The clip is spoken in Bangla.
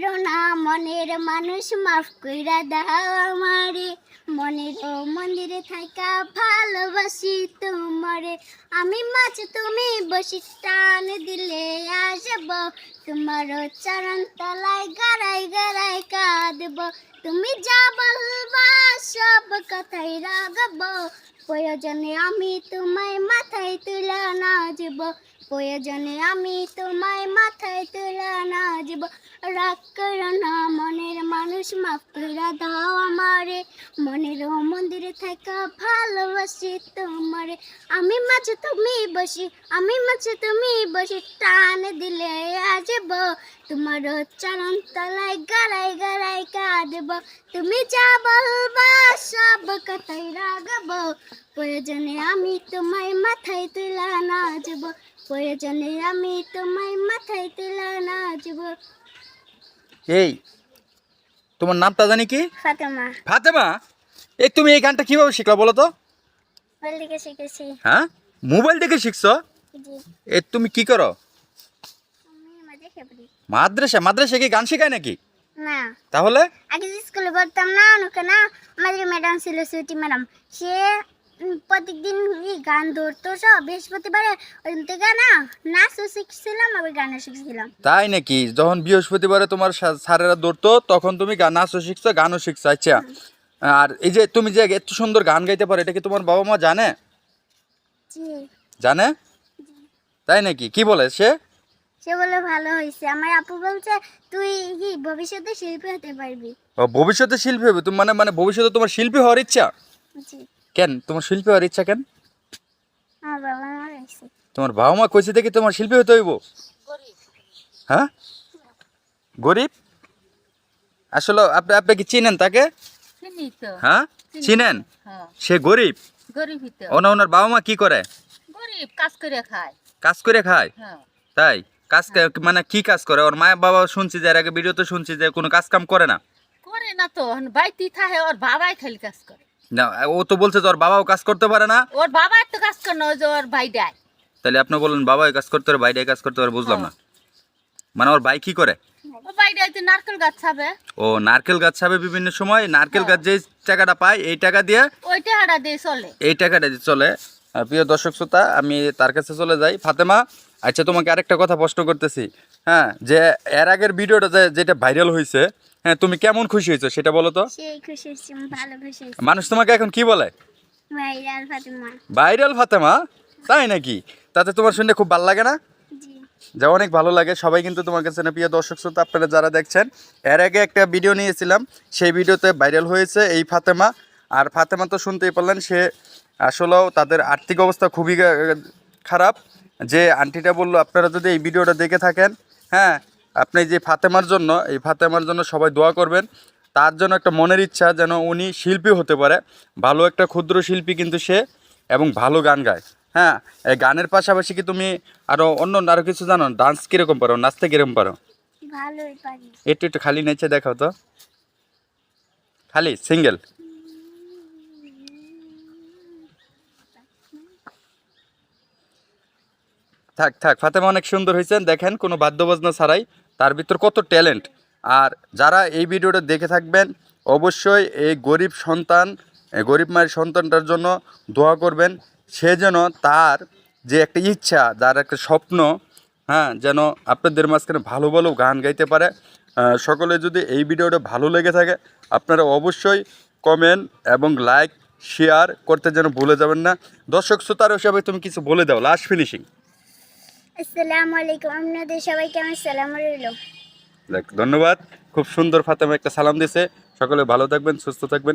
করো না, মনের মানুষ মাফ কইরা দাও আমারে। মনের মন্দিরে থাকা ভালোবাসি তোমারে। আমি মাছ তুমি বসি টান দিলে আসব। তোমার চরণ তলায় গারাই গারাই কাঁদব। তুমি যা বলবা সব কথাই রাখব। প্রয়োজনে আমি তোমায় মাথায় তুলে নাচব। প্রয়োজনে আমি তোমায় মাথায় তুলে নাচব। রাগ করো না, মনের মানুষ মাফ করে দাও আমারে। মনের মন্দিরে থাকা ভালোবাসি তোমারে। আমি মাঝে তুমি বসি, আমি মাঝে তুমি বসি। টান দিলে আসব তোমার চরণ তলায় গারাই গারাই কাঁদব। তুমি যা বলবা সব কথাই রাখব। প্রয়োজনে আমি তোমায় মাথায় তুলে নাচব। প্রয়োজনে আমি তোমায় মাথায় তুলে নাচব। এই তোমার নামটা জানি কি? ফাতেমা। ফাতেমা? এই তুমি এই গানটা কীভাবে শিখলা বলো তো? থেকে শিখেছি। হ্যাঁ? মোবাইল দেখে শিখছো? এ তুমি কি করো? মাদ্রাসা মাদ্রাসা? কি গান শেখায় নাকি? না। তাহলে? আগে স্কুলে পড়তাম না না আমাদের ম্যাডাম ছিল সুইটি ম্যাডাম। সে প্রত্যেকদিন গান ধরতো সব। বৃহস্পতিবারে ওই থেকে না নাচও শিখছিলাম আবার গানও শিখছিলাম। তাই নাকি? যখন বৃহস্পতিবারে তোমার স্যারেরা দৌড়তো তখন তুমি গান নাচও শিখছো গানও শিখছো আচ্ছা। আর এই যে তুমি যে এত সুন্দর গান গাইতে পারো এটা কি তোমার বাবা মা জানে? জানে? তাই নাকি? কি বলে সে? সে বলে ভালো হয়েছে আমার আপু বলছে তুই কি ভবিষ্যতে শিল্পী হতে পারবি? ও, ভবিষ্যতে শিল্পী হবে? তুমি মানে মানে ভবিষ্যতে তোমার শিল্পী হওয়ার ইচ্ছা? জি। কেন? তোমার শিল্পী হওয়ার ইচ্ছা কেন? তোমার বাবা মা কইছে দেখি তোমার শিল্পী হতে হইব। হ্যাঁ? গরিব? আসলে আপনি আপনি কি চিনেন তাকে? হ্যাঁ? চিনেন? হ্যাঁ। সে গরিব? ওনা ওনার বাবা মা কি করে? কাজ করে খায়। কাজ করে খায়? হ্যাঁ। তাই? কাজ মানে কি কাজ করে? ওর মায়ের বাবা শুনছি যে এর আগে ভিডিওতে শুনছি যে কোনো কাজ কাম করে না? করে না তো বাইতি থাকে ওর বাবাই খালি কাজ করে। না ও তো বলছে যে ওর বাবাও কাজ করতে পারে না। ওর বাবার তো কাজ করে না ওই যে ওর ভাই দেয় তাহলে আপনি বললেন বাবা কাজ করতে পারে বাইরে কাজ করতে পারে বুঝলাম না। মানে ওর ভাই কি করে? নারকেল গাছ ছাবে ও নারকেল গাছ ছাবে বিভিন্ন সময় নারকেল গাছ যে টাকাটা পায় এই টাকা দিয়ে ওই টাকাটা দিয়ে চলে। এই টাকাটা দিয়ে চলে। আর প্রিয় দর্শক শ্রোতা আমি তার কাছে চলে যাই। ফাতেমা আচ্ছা তোমাকে আরেকটা কথা প্রশ্ন করতেছি। হ্যাঁ যে এর আগের ভিডিওটা যে যেটা ভাইরাল হয়েছে হ্যাঁ তুমি কেমন খুশি হয়েছো সেটা বলো তো? সেই খুশি হয়েছে ভালো খুশি হয়েছে। মানুষ তোমাকে এখন কি বলে? ভাইরাল ফাতেমা। ভাইরাল ফাতেমা? তাই নাকি? তাতে তোমার শুনে খুব ভালো লাগে না? যা অনেক ভালো লাগে। সবাই কিন্তু তোমার কাছে না প্রিয় দর্শক শ্রোতা আপনারা যারা দেখছেন এর আগে একটা ভিডিও নিয়েছিলাম সেই ভিডিওতে ভাইরাল হয়েছে এই ফাতেমা। আর ফাতেমা তো শুনতেই পারলেন সে আসলেও তাদের আর্থিক অবস্থা খুবই খারাপ। যে আন্টিটা বলল আপনারা যদি এই ভিডিওটা দেখে থাকেন হ্যাঁ আপনি যে ফাতেমার জন্য এই ফাতেমার জন্য সবাই দোয়া করবেন। তার জন্য একটা মনের ইচ্ছা যেন উনি শিল্পী হতে পারে। ভালো একটা ক্ষুদ্র শিল্পী কিন্তু সে এবং ভালো গান গায়। হ্যাঁ এই গানের পাশাপাশি কি তুমি আরও অন্য আরও কিছু জানো? ডান্স কীরকম পারো? নাচতে কীরকম পারো। একটু একটু খালি নেচে দেখাও তো। খালি? সিঙ্গেল? থাক থাক ফাতেমা অনেক সুন্দর হয়েছেন। দেখেন কোনো বাদ্যবাজনা ছাড়াই তার ভিতর কত ট্যালেন্ট। আর যারা এই ভিডিওটা দেখে থাকবেন, অবশ্যই এই গরিব সন্তান গরিব মায়ের সন্তানটার জন্য দোয়া করবেন। সে যেন তার যে একটা ইচ্ছা, যার একটা স্বপ্ন হ্যাঁ যেন আপনাদের মাঝখানে ভালো ভালো গান গাইতে পারে। সকলে যদি এই ভিডিওটা ভালো লেগে থাকে, আপনারা অবশ্যই কমেন্ট এবং লাইক, শেয়ার করতে যেন ভুলে যাবেন না। দর্শক, শ্রোতার হিসাবে তুমি কিছু বলে দাও, লাস্ট ফিনিশিং। আসসালামু আলাইকুম। আপনাদের সবাইকে আমার সালাম রইল। ধন্যবাদ। খুব সুন্দর ফাতেমা একটা সালাম দিছে। সকলে ভালো থাকবেন, সুস্থ থাকবেন।